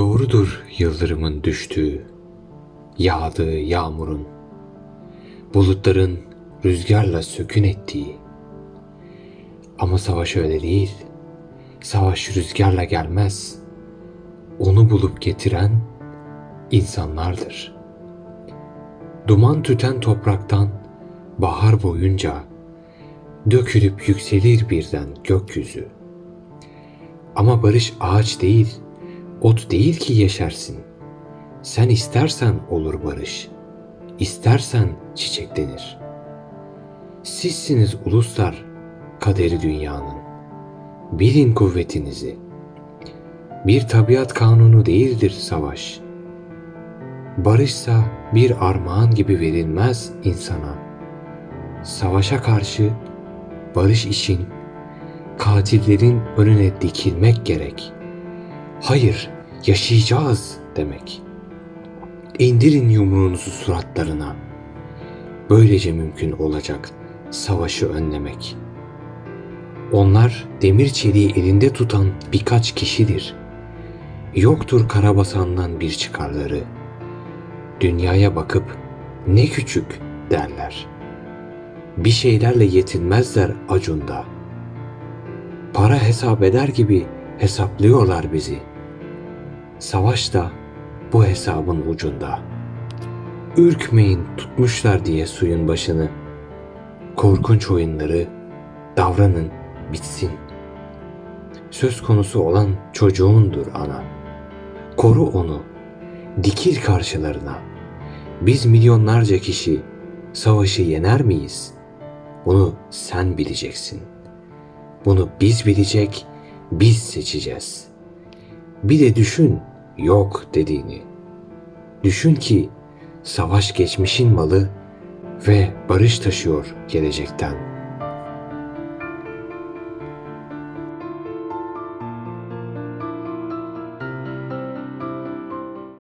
Doğrudur yıldırımın düştüğü, yağdığı yağmurun, bulutların rüzgarla sökün ettiği. Ama savaş öyle değil. Savaş rüzgarla gelmez. Onu bulup getiren insanlardır. Duman tüten topraktan bahar boyunca dökülüp yükselir birden gökyüzü. Ama barış ağaç değil, ot değil ki yeşersin. Sen istersen olur barış, istersen çiçeklenir. Sizsiniz uluslar, kaderi dünyanın. Bilin kuvvetinizi. Bir tabiat kanunu değildir savaş. Barışsa bir armağan gibi verilmez insana. Savaşa karşı barış için katillerin önüne dikilmek gerek. Hayır, yaşayacağız demek. İndirin yumruğunuzu suratlarına. Böylece mümkün olacak savaşı önlemek. Onlar demir çeliği elinde tutan birkaç kişidir. Yoktur karabasandan bir çıkarları. Dünyaya bakıp ne küçük derler. Bir şeylerle yetinmezler acunda. Para hesap eder gibi hesaplıyorlar bizi. Savaş da bu hesabın ucunda. Ürkmeyin tutmuşlar diye suyun başını. Korkunç oyunları davranın bitsin. Söz konusu olan çocuğundur ana. Koru onu. Dikil karşılarına. Biz milyonlarca kişi savaşı yener miyiz? Bunu sen bileceksin. Bunu biz bilecek, biz seçeceğiz. Bir de düşün yok dediğini. Düşün ki savaş geçmişin malı ve barış taşıyor gelecekten.''